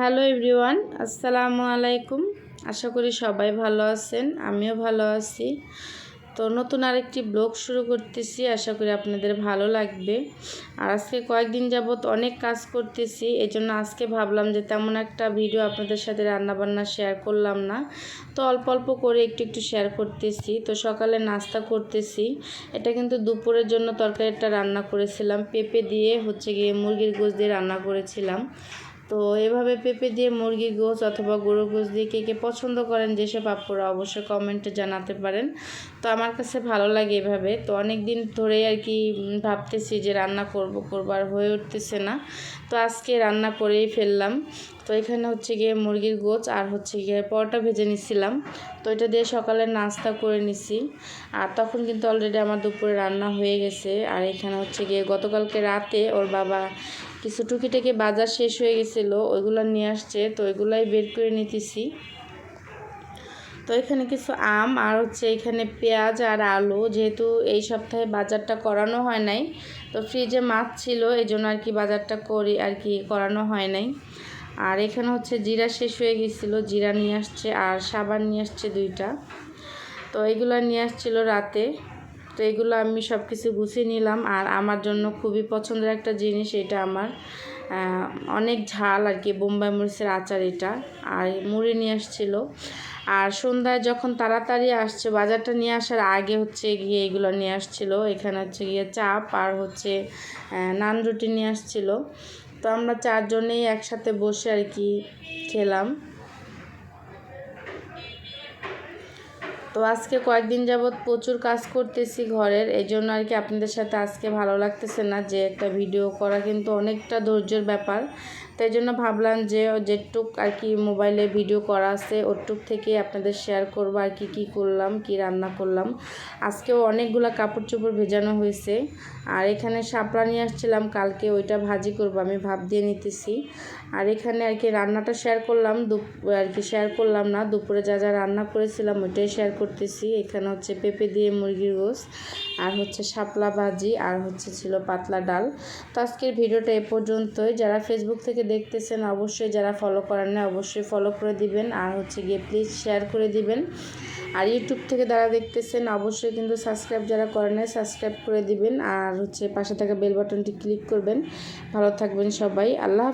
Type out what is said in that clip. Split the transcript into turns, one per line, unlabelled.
Hello everyone, আসসালামু আলাইকুম। আশা করি সবাই ভালো আছেন, আমিও ভালো আছি। তো নতুন আরেকটি ব্লগ শুরু করতেছি, আশা করি আপনাদের ভালো লাগবে। আর আজকে কয়েকদিন যাবৎ অনেক কাজ করতেছি এই জন্য আজকে ভাবলাম যে তেমন একটা ভিডিও আপনাদের সাথে রান্নাবান্না শেয়ার করলাম না। তো অল্প অল্প করে একটু একটু শেয়ার করতেছি, তো সকালে নাস্তা করতেছি। এটা কিন্তু দুপুরের জন্য তরকারিটা রান্না করেছিলাম, পেঁপে দিয়ে হচ্ছে গিয়ে মুরগির গোশ দিয়ে রান্না করেছিলাম। তো এভাবে পেঁপে দিয়ে মুরগির গোছ অথবা গরু গোছ দিয়ে কে কে পছন্দ করেন যেসব আপুরা অবশ্যই কমেন্টে জানাতে পারেন। তো আমার কাছে ভালো লাগে এভাবে। তো অনেক দিন ধরেই আর কি ভাবতেছি যে রান্না করব, করব হয়ে উঠতেছে না। তো আজকে রান্না করেই ফেললাম। তো এখানে হচ্ছে গিয়ে মুরগির গোছ আর হচ্ছে গিয়ে পরোটা ভেজে নিছিলাম। তো এটা দিয়ে সকালে নাস্তা করে নিছি। আর তখন কিন্তু অলরেডি আমার দুপুরে রান্না হয়ে গেছে। আর এখানে হচ্ছে গিয়ে গতকালকে রাতে ওর বাবা কিছু টুকিটাকি বাজার শেষ হয়ে গেছিল, ওইগুলো নিয়ে আসছে। তো ওইগুলাই বের করে নিতেছি। তো এখানে কিছু আম আর হচ্ছে এখানে পেঁয়াজ আর আলু, যেহেতু এই সপ্তাহে বাজারটা করানো হয় নাই, তো ফ্রিজে মাছ ছিল এই জন্য আর কি বাজারটা করি, আর কি করানো হয় নাই। আর এখানে হচ্ছে জিরা শেষ হয়ে গেছিল, জিরা নিয়ে আসছে আর সাবান নিয়ে আসছে দুইটা। তো এগুলো নিয়ে আসছিল রাতে। তো এগুলো আমি সব কিছু গুছিয়ে নিলাম আর আমার জন্য খুবই পছন্দের একটা জিনিস এটা আমার। অনেক ঝাল আর কি, বোম্বাই মরিচের আচার এটা। আর মুড়ি নিয়ে আসছিল। আর সন্ধ্যায় যখন তাড়াতাড়ি আসছে, বাজারটা নিয়ে আসার আগে হচ্ছে গিয়ে এগুলো নিয়ে আসছিল। এখানে হচ্ছে গিয়ে চাপ আর হচ্ছে নান রুটি নিয়ে আসছিল। তো আমরা চারজনেই একসাথে বসে আর কি খেলাম। তো আজকে কয়েকদিন যাবৎ প্রচুর কাজ করতেছি ঘরের, এই জন্য আর কি আপনাদের সাথে আজকে ভালো লাগতেছে না যে একটা ভিডিও করা কিন্তু অনেকটা ধৈর্যের ব্যাপার। তাই জন্য ভাবলাম যে যেটুক আর কি মোবাইলে ভিডিও করা আছে, ওটুক থেকে আপনাদের শেয়ার করব আর কি কি করলাম, কি রান্না করলাম। আজকেও অনেকগুলো কাপড় চোপড় ভেজানো হয়েছে আর এখানে শাপলা নিয়ে আসছিলাম, কালকে ওইটা ভাজি করব, আমি ভাব দিয়ে নিতেছি। আর এখানে আর কি রান্নাটা শেয়ার করলাম আর কি শেয়ার করলাম না, দুপুরে যা যা রান্না করেছিলাম ওইটাই শেয়ার করতেছি। এখানে হচ্ছে পেঁপে দিয়ে মুরগির গোস আর হচ্ছে শাপলা ভাজি, আর হচ্ছে ছিল পাতলা ডাল। তো আজকের ভিডিওটা এ পর্যন্তই। যারা ফেসবুক থেকে দেখতেছেন, অবশ্যই যারা ফলো করেন না অবশ্যই ফলো করে দিবেন, আর হচ্ছে গিয়ে প্লিজ শেয়ার করে দিবেন। আর ইউটিউব থেকে যারা দেখতেছেন, অবশ্যই কিন্তু সাবস্ক্রাইব যারা করেন না সাবস্ক্রাইব করে দিবেন, আর হচ্ছে পাশে থাকা বেল বাটনটি ক্লিক করবেন। ভালো থাকবেন সবাই। আল্লাহ